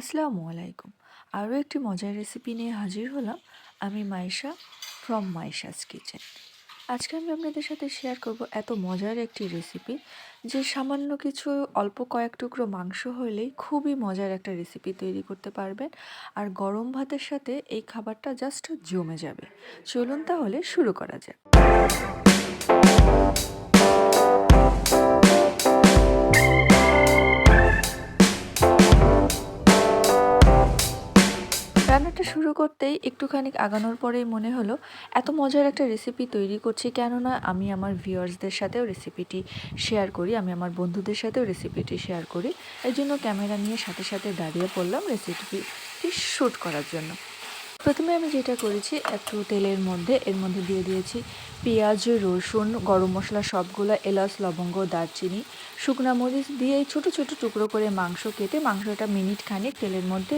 আসসালামু আলাইকুম। আরও একটি মজার রেসিপি নিয়ে হাজির হলাম আমি মাইশা ফ্রম মাইশাস কিচেন আজকে আমি আপনাদের সাথে শেয়ার করব এত মজার একটি রেসিপি যে সামান্য কিছু অল্প কয়েক টুকরো মাংস হলেই খুবই মজার একটা রেসিপি তৈরি করতে পারবেন। আর গরম ভাতের সাথে এই খাবারটা জাস্ট জমে যাবে। চলুন তাহলে শুরু করা যাক। করতেই একটুখানি আগানোর পরেই মনে হলো, এত মজার একটা রেসিপি তৈরি করছি কেননা আমি আমার ভিউয়ার্সদের সাথেও রেসিপিটি শেয়ার করি, আমি আমার বন্ধুদের সাথেও রেসিপিটি শেয়ার করি। এই জন্য ক্যামেরা নিয়ে সাথে সাথে দাঁড়িয়ে পড়লাম রেসিপিটি শ্যুট করার জন্য। প্রথমে আমি যেটা করেছি, একটু তেলের মধ্যে, এর মধ্যে দিয়ে দিয়েছি পেঁয়াজ, রসুন, গরম মশলা সবগুলো, এলাচ, লবঙ্গ, দারচিনি, শুকনা মরিচ দিয়ে ছোট ছোট টুকরো করে মাংস কেটে, মাংসটা মিনিট খানিক তেলের মধ্যে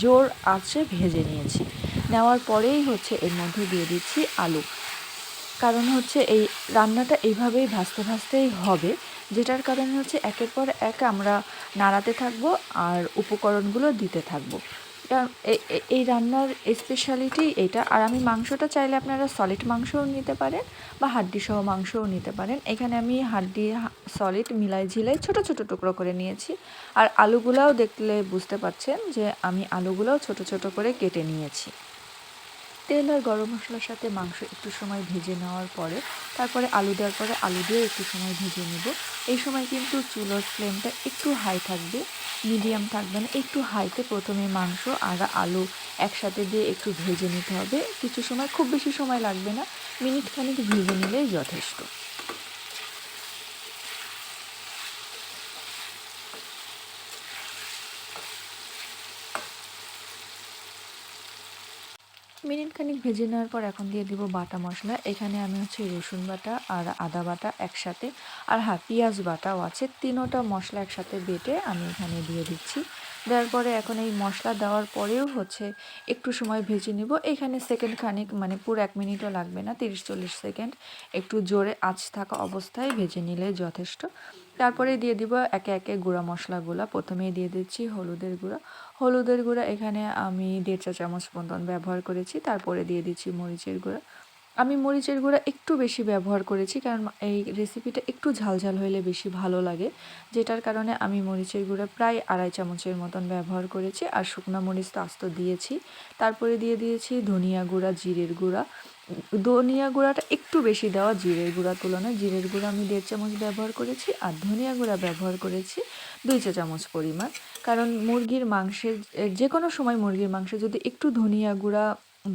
জোর আঁচে ভেজে নিয়েছি। নেওয়ার পরেই হচ্ছে এর মধ্যে দিয়ে দিচ্ছি আলু। কারণ হচ্ছে এই রান্নাটা এইভাবেই ভাজতে, ভাজতেই হবে, যেটার কারণে হচ্ছে একের পর এক আমরা নাড়াতে থাকব আর উপকরণগুলো দিতে থাকব। এই রান্নার স্পেশালিটি এটা। আর আমি মাংসটা চাইলে আপনারা সলিড মাংসও নিতে পারেন বা হাড্ডি সহ মাংসও নিতে পারেন। এখানে আমি হাড্ডি সলিড মিলাই ঝিলাই ছোট ছোট টুকরো করে নিয়েছি। আর আলুগুলাও দেখলে বুঝতে পারছেন যে আমি আলুগুলাও ছোট ছোট করে কেটে নিয়েছি। তেল আর গরম মশলার সাথে মাংস একটু সময় ভেজে নেওয়ার পরে, তারপরে আলু দেওয়ার পরে আলু দিয়ে একটু সময় ভেজে নেব। এই সময় কিন্তু চুলোর ফ্লেমটা একটু হাই থাকবে মিডিয়াম থাকবে না, একটু হাইতে প্রথমে মাংস আর আলু একসাথে দিয়ে একটু ভেজে নিতে হবে। কিছু সময়, খুব বেশি সময় লাগবে না, মিনিট খানিক ভেজে নিলেই যথেষ্ট। মিনিট খানিক ভেজে নেওয়ার পর এখন দিয়ে দিব বাটা মশলা। এখানে আমি হচ্ছে রসুন বাটা আর আদা বাটা একসাথে আর হ্যাঁ পেঁয়াজ বাটাও আছে। তিনোটা মশলা একসাথে বেটে আমি এখানে দিয়ে দিচ্ছি। দেওয়ার পরে এখন এই মশলা দেওয়ার পরেও হচ্ছে একটু সময় ভেজে নিব। এখানে সেকেন্ড খানিক মানে পুরো এক মিনিটও লাগবে না, তিরিশ চল্লিশ সেকেন্ড একটু জোরে আঁচ থাকা অবস্থায় ভেজে নিলে যথেষ্ট। তারপরে দিয়ে দিব একে একে গুঁড়া মশলাগুলো। প্রথমেই দিয়ে দিচ্ছি হলুদের গুঁড়া। হলুদের গুঁড়া এখানে আমি দেড় চা চামচ মতন ব্যবহার করেছি। তারপরে দিয়ে দিচ্ছি মরিচের গুঁড়া। আমি মরিচের গুঁড়া একটু বেশি ব্যবহার করেছি, কারণ এই রেসিপিটা একটু ঝালঝাল হইলে বেশি ভালো লাগে। যেটার কারণে আমি মরিচের গুঁড়া প্রায় আড়াই চামচের মতন ব্যবহার করেছি, আর শুকনা মরিচ তো আস্ত দিয়েছি। তারপরে দিয়ে দিয়েছি ধনিয়া গুঁড়া, জিরের গুঁড়া। ধনিয়া গুঁড়াটা একটু বেশি দেওয়া জিরের গুঁড়ার তুলনায়। জিরের গুঁড়া আমি দেড় চামচ ব্যবহার করেছি, আর ধনিয়া গুঁড়া ব্যবহার করেছি দুই চা চামচ পরিমাণ। কারণ মুরগির মাংসের, যে কোনো সময় মুরগির মাংসে যদি একটু ধনিয়া গুঁড়া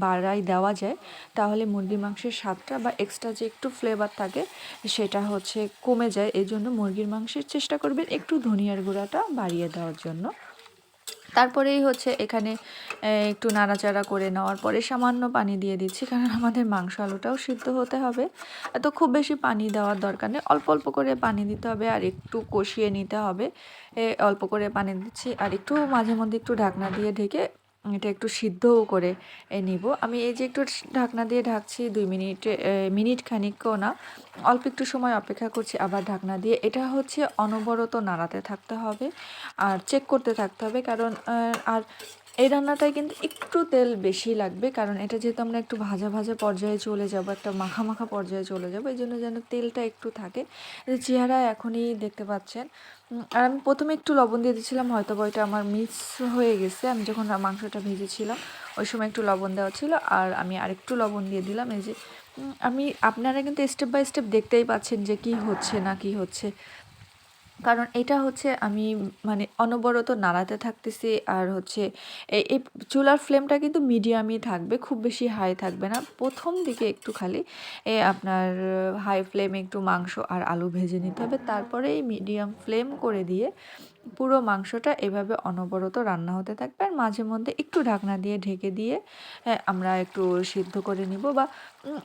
বাড়াই দেওয়া যায়, তাহলে মুরগির মাংসের স্বাদটা বা এক্সট্রা যে একটু ফ্লেভার থাকে, সেটা হচ্ছে কমে যায়। এই জন্য মুরগির মাংসের চেষ্টা করবেন একটু ধনিয়ার গুঁড়াটা বাড়িয়ে দেওয়ার জন্য। তারপরেই হচ্ছে এখানে একটু নাড়াচাড়া করে নেওয়ার পরে সামান্য পানি দিয়ে দিচ্ছি, কারণ আমাদের মাংস আলুটাও সিদ্ধ হতে হবে। এত খুব বেশি পানি দেওয়ার দরকার নেই, অল্প অল্প করে পানি দিতে হবে আর একটু কষিয়ে নিতে হবে। অল্প করে পানি দিচ্ছি আর একটু মাঝে মধ্যে একটু ঢাকনা দিয়ে ঢেকে এটা একটু সিদ্ধও করে নিব। আমি এই যে একটু ঢাকনা দিয়ে ঢাকছি, দুই মিনিট মিনিট খানিকও না। অল্প একটু সময় অপেক্ষা করছি, আবার ঢাকনা দিয়ে। এটা হচ্ছে অনবরত নাড়াতে থাকতে হবে আর চেক করতে থাকতে হবে কারণ আর এই রান্নাটায় কিন্তু একটু তেল বেশি লাগবে কারণ এটা যেহেতু আমরা একটু ভাজা ভাজা পর্যায়ে চলে যাব, একটা মাখা মাখা পর্যায়ে চলে যাব, এই জন্য যেন তেলটা একটু থাকে। চেহারা এখনই দেখতে পাচ্ছেন। আর আমি প্রথমে একটু লবণ দিয়ে দিয়েছিলাম, হয়তো বা ওইটা আমার মিস হয়ে গেছে। আমি যখন মাংসটা ভেজেছিলাম, ওই সময় একটু লবণ দেওয়া ছিল আর আমি আরেকটু লবণ দিয়ে দিলাম। এই যে আমি, আপনারা কিন্তু স্টেপ বাই স্টেপ দেখতেই পাচ্ছেন যে কি হচ্ছে না কি হচ্ছে। কারণ এটা হচ্ছে আমি মানে অনবরত নাড়াতে থাকতেছি আর হচ্ছে এই চুলার ফ্লেমটা কিন্তু মিডিয়ামই থাকবে, খুব বেশি হাই থাকবে না। প্রথম দিকে একটু খালি এ, আপনার হাই ফ্লেমে একটু মাংস আর আলু ভেজে নিতে হবে। তারপরে এই মিডিয়াম ফ্লেম করে দিয়ে পুরো মাংসটা এভাবে অনবরত রান্না হতে থাকবে। আর মাঝে মধ্যে একটু ঢাকনা দিয়ে ঢেকে দিয়ে আমরা একটু সিদ্ধ করে নিব বা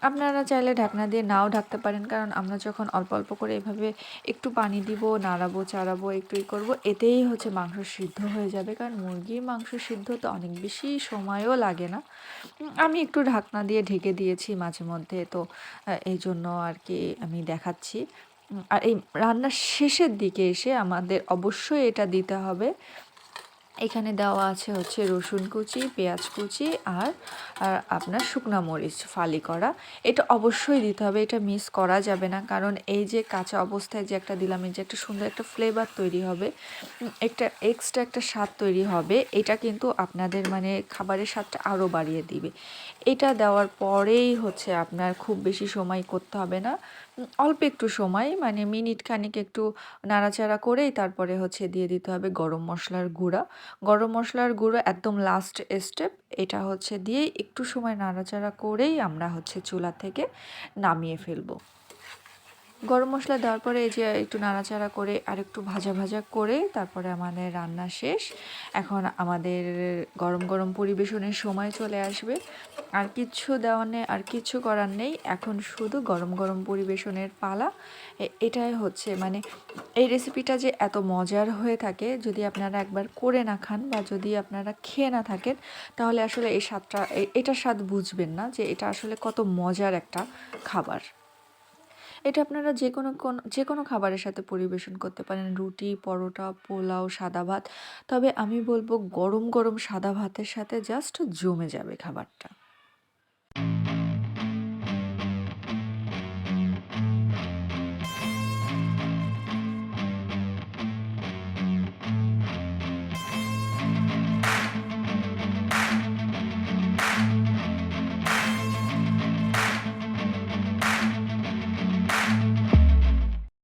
আপনারা চাইলে ঢাকনা দিয়ে নাও ঢাকতে পারেন। কারণ আমরা যখন অল্প অল্প করে এভাবে একটু পানি দিব, নাড়াবো, চাড়াবো, একটু ই করব, এতেই হচ্ছে মাংস সিদ্ধ হয়ে যাবে। কারণ মুরগির মাংস সিদ্ধ তো অনেক বেশি সময়ও লাগে না। আমি একটু ঢাকনা দিয়ে ঢেকে দিয়েছি মাঝে মধ্যে। তো এই জন্য আর কি আমি দেখাচ্ছি। আর এই রান্নার শেষের দিকে এসে আমাদের অবশ্যই এটা দিতে হবে। এখানে দেওয়া আছে হচ্ছে রসুন কুচি, পেঁয়াজ কুচি আর আর আপনার শুকনা মরিচ, ফালি করা। এটা অবশ্যই দিতে হবে, এটা মিস করা যাবে না। কারণ এই যে কাঁচা অবস্থায় যে একটা দিলাম, এই যে একটা সুন্দর একটা ফ্লেভার তৈরি হবে একটা এক্সট্রা একটা স্বাদ তৈরি হবে, এটা কিন্তু আপনাদের মানে খাবারের স্বাদটা আরও বাড়িয়ে দিবে। এটা দেওয়ার পরেই হচ্ছে আপনার খুব বেশি সময় করতে হবে না। অল্প একটু সময় মানে মিনিট খানিক একটু নাড়াচাড়া করেই তারপরে হচ্ছে দিয়ে দিতে হবে গরম মশলার গুঁড়া। গরম মশলার গুঁড়ো একদম লাস্ট স্টেপ এটা হচ্ছে দিয়ে একটু সময় নাড়াচাড়া করেই আমরা হচ্ছে চুলা থেকে নামিয়ে ফেলব। গরম মশলা দেওয়ার পরে এই যে একটু নাড়াচাড়া করে আর একটু ভাজা ভাজা করে তারপরে আমাদের রান্না শেষ। এখন আমাদের গরম গরম পরিবেশনের সময় চলে আসবে। আর কিচ্ছু দেওয়া নেই, আর কিচ্ছু করার নেই। এখন শুধু গরম গরম পরিবেশনের পালা। এটাই হচ্ছে। মানে এই রেসিপিটা যে এত মজার হয়ে থাকে, যদি আপনারা একবার করে না খান বা যদি আপনারা খেয়ে না থাকেন, তাহলে আসলে এই স্বাদটা, এ- এটার স্বাদ বুঝবেন না যে এটা আসলে কত মজার একটা খাবার। এটা আপনারা যে কোনো কোন যে কোনো খাবারের সাথে পরিবেশন করতে পারেন। রুটি, পরোটা, পোলাও, সাদা ভাত। তবে আমি বলব গরম গরম সাদা ভাতের সাথে জাস্ট জমে যাবে খাবারটা।